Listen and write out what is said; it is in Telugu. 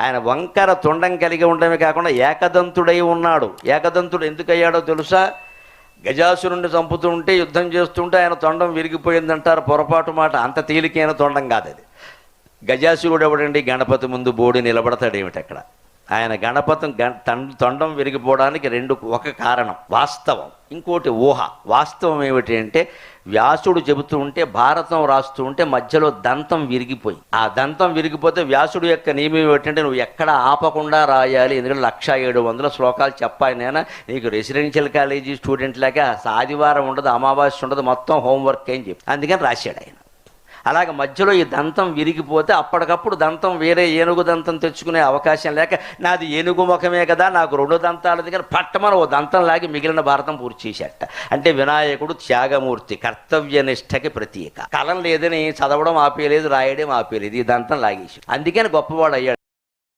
ఆయన వంకర తొండం కలిగి ఉండడమే కాకుండా ఏకదంతుడై ఉన్నాడు. ఏకదంతుడు ఎందుకయ్యాడో తెలుసా? గజాసురుణ్ణి చంపుతూ ఉంటే యుద్ధం చేస్తుంటే ఆయన తొండం విరిగిపోయిందంటారు పొరపాటు మాట. అంత తేలికైన తొండం కాదు అది గజాసురుడు ఎవడండి గణపతి ముందు బోడి నిలబడతాడు ఏమిటి అక్కడ? ఆయన గణపతి గణ- తొండం విరిగిపోవడానికి రెండు ఒక కారణం. వాస్తవం. ఇంకోటి ఊహ. వాస్తవం ఏమిటి అంటే వ్యాసుడు చెబుతూ ఉంటే భారతం రాస్తూ ఉంటే మధ్యలో దంతం విరిగిపోయి. ఆ దంతం విరిగిపోతే వ్యాసుడు యొక్క నియమం ఏమిటంటే నువ్వు ఎక్కడ ఆపకుండా రాయాలి. ఎందుకంటే లక్ష ఏడు వందల శ్లోకాలు చెప్పాయి నేను నీకు రెసిడెన్షియల్ కాలేజీ స్టూడెంట్ లాగా ఆదివారం ఉండదు అమావాస్య ఉండదు మొత్తం హోంవర్క్ అని చెప్పి. అందుకని రాశాడు ఆయన. అలాగే మధ్యలో ఈ దంతం విరిగిపోతే అప్పటికప్పుడు దంతం వేరే ఏనుగు దంతం తెచ్చుకునే అవకాశం లేక నాది ఏనుగు ముఖమే కదా నాకు రెండు దంతాల దగ్గర పట్టమని ఓ దంతం లాగి మిగిలిన భారతం పూర్తి చేశాట అంటే వినాయకుడు త్యాగమూర్తి కర్తవ్యనిష్టకి ప్రతీక. కలం లేదని చదవడం ఆపేయలేదు రాయడం ఆపేయలేదు ఈ దంతం లాగేసి అందుకని గొప్పవాడు అయ్యాడు.